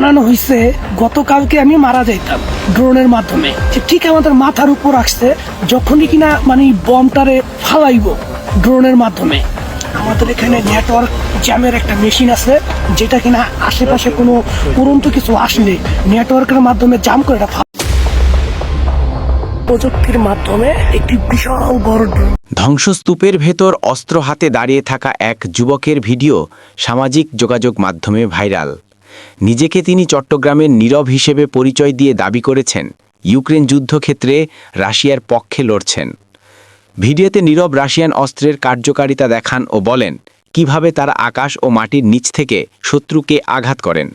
বানানো হয়েছে, গতকালকে আমি মারা যাইতাম ড্রোনের মাধ্যমে। ঠিক আমাদের মাথার উপর আসছে, যখনই কিনা মানে বমটারে ফালাইব ড্রোনের মাধ্যমে। আমাদের এখানে নেটওয়ার্ক জ্যামের একটা মেশিন আছে, যেটা কিনা আশেপাশে কোনো উড়ন্ত কিছু আসলে নেটওয়ার্কের মাধ্যমে জাম করে এটা প্রযুক্তির মাধ্যমে একটি বিশাল বড় ধ্বংসস্তূপের ভেতর অস্ত্র হাতে দাঁড়িয়ে থাকা এক যুবকের ভিডিও সামাজিক যোগাযোগ মাধ্যমে ভাইরাল। নিজেকে তিনি চট্টগ্রামের নীরব হিসেবে পরিচয় দিয়ে দাবি করেছেন, ইউক্রেন যুদ্ধক্ষেত্রে রাশিয়ার পক্ষে লড়ছেন। ভিডিওতে নীরব রাশিয়ান অস্ত্রের কার্যকারিতা দেখান ও বলেন, কীভাবে তারা আকাশ ও মাটির নিচ থেকে শত্রুকে আঘাত করেন?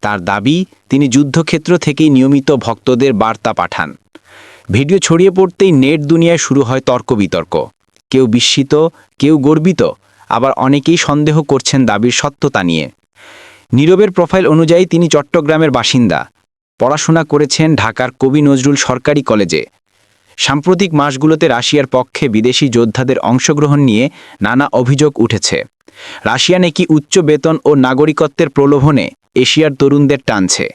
তার দাবি, তিনি যুদ্ধক্ষেত্র থেকেই নিয়মিত ভক্তদের বার্তা পাঠান। ভিডিও ছড়িয়ে পড়তেই নেট দুনিয়ায় শুরু হয় তর্ক বিতর্ক কেউ বিস্মিত, কেউ গর্বিত, আবার অনেকেই সন্দেহ করছেন দাবির সত্যতা নিয়ে। নীরবের প্রোফাইল অনুযায়ী তিনি চট্টগ্রামের বাসিন্দা। পড়াশোনা করেছেন ঢাকার কবি নজরুল সরকারি কলেজে। সাম্প্রতিক মাসগুলোতে রাশিয়ার পক্ষে বিদেশি যোদ্ধাদের অংশগ্রহণ নিয়ে নানা অভিযোগ উঠেছে। রাশিয়া নাকি উচ্চ বেতন ও নাগরিকত্বের প্রলোভনে এশিয়ার তরুণদের টানছে।